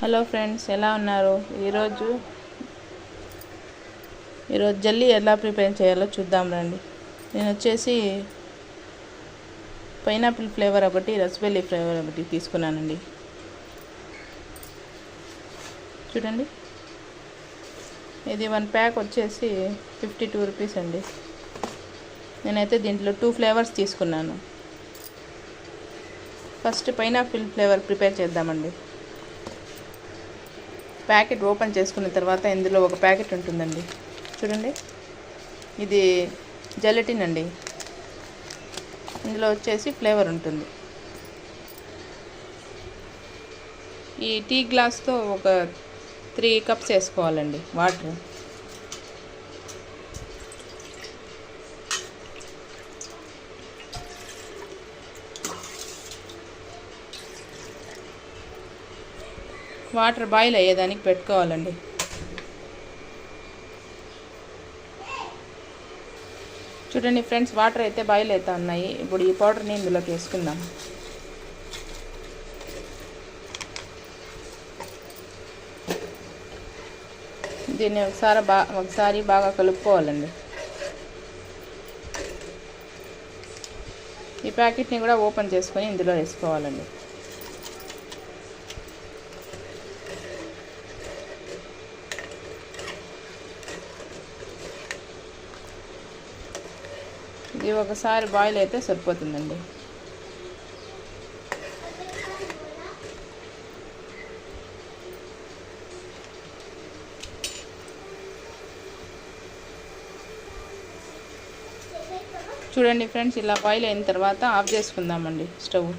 Hello friends ఎలా ఉన్నారు? ఈరోజు ఈరోజు జల్లీ ఎలా ప్రిపేర్ చేయాలో చూద్దాం రండి. నేను వచ్చేసి పైనాపిల్ ఫ్లేవర్ ఒకటి రసబెల్లి ఫ్లేవర్ ఒకటి తీసుకున్నానండి. చూడండి. ఇది వన్ ప్యాక్ వచ్చేసి ఫిఫ్టీ టూ రూపీస్ అండి. నేనైతే దీంట్లో టూ ఫ్లేవర్స్ తీసుకున్నాను. ఫస్ట్ పైనాపిల్ ఫ్లేవర్ ప్రిపేర్ చేద్దామండి. ప్యాకెట్ ఓపెన్ చేసుకున్న తర్వాత ఇందులో ఒక ప్యాకెట్ ఉంటుందండి. చూడండి. ఇది జెలటిన్ అండి. ఇందులో వచ్చేసి ఫ్లేవర్ ఉంటుంది. ఈ టీ గ్లాస్తో ఒక త్రీ కప్స్ వేసుకోవాలండి వాటర్. వాటర్ బాయిల్ అయ్యేదానికి పెట్టుకోవాలండి. చూడండి ఫ్రెండ్స్ వాటర్ అయితే బాయిల్ అవుతా ఉన్నాయి. ఇప్పుడు ఈ పౌడర్ని ఇందులోకి వేసుకుందాం. దీన్ని ఒకసారి బా ఒకసారి బాగా కలుపుకోవాలండి. ఈ ప్యాకెట్ని కూడా ఓపెన్ చేసుకొని ఇందులో వేసుకోవాలండి. ఇది ఒకసారి బాయిల్ అయితే సరిపోతుందండి. చూడండి ఫ్రెండ్స్ ఇలా బాయిల్ అయిన తర్వాత ఆఫ్ చేసుకుందామండి స్టవ్.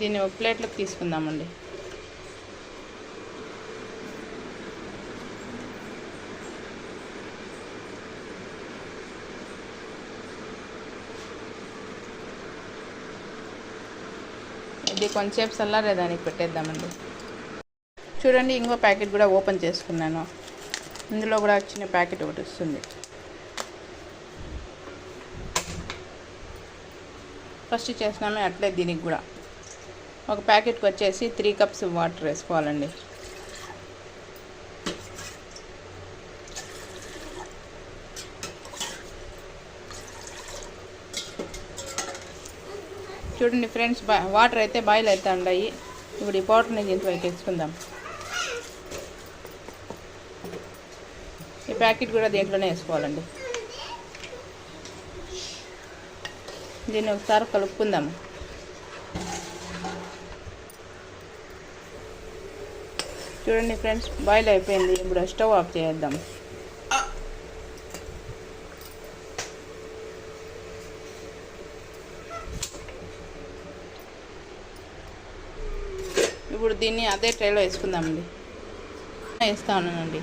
దీన్ని ఒక ప్లేట్లోకి తీసుకుందామండి. ఇది కొంచెంసేపు చల్లారేదానికి పెట్టేద్దామండి. చూడండి ఇంకో ప్యాకెట్ కూడా ఓపెన్ చేసుకున్నాను. ఇందులో కూడా చిన్న ప్యాకెట్ ఒకటి వస్తుంది. ఫస్ట్ చేసినామే అట్లే దీనికి కూడా. ఒక ప్యాకెట్కి వచ్చేసి త్రీ కప్స్ వాటర్ వేసుకోవాలండి. చూడండి ఫ్రెండ్స్ వాటర్ అయితే బాయిల్ అవుతా ఉన్నాయి ఇప్పుడు ఈ పౌడర్ని దీంట్లో తెచ్చుకుందాం ఈ ప్యాకెట్ కూడా దీంట్లోనే వేసుకోవాలండి. దీన్ని ఒకసారి కలుపుకుందాం. చూడండి ఫ్రెండ్స్ బాయిల్ అయిపోయింది. ఇప్పుడు స్టవ్ ఆఫ్ చేద్దాం. ఇప్పుడు దీన్ని అదే ట్రైలో వేసుకుందామండి. వేస్తా ఉన్నానండి.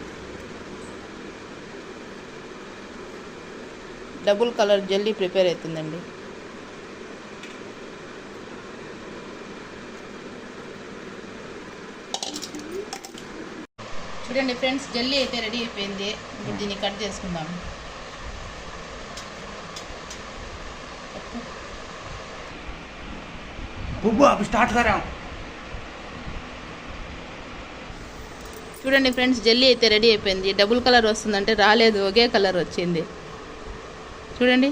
డబుల్ కలర్ జల్లీ ప్రిపేర్ అవుతుందండి. చూడండి ఫ్రెండ్స్ జల్లీ అయితే రెడీ అయిపోయింది. ఇప్పుడు దీన్ని కట్ చేసుకుందాం. పువ్వు స్టార్ట్ కరాం చూడండి ఫ్రెండ్స్ జల్లీ అయితే రెడీ అయిపోయింది. డబుల్ కలర్ వస్తుందంటే రాలేదు ఒకే కలర్ వచ్చింది. చూడండి.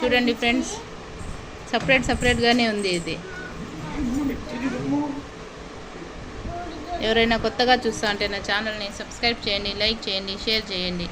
చూడండి ఫ్రెండ్స్ సపరేట్ సపరేట్గానే ఉంది ఇది. ఎవరైనా కొత్తగా చూస్తా అంటే నా ఛానల్ని సబ్స్క్రైబ్ చేయండి లైక్ చేయండి షేర్ చేయండి.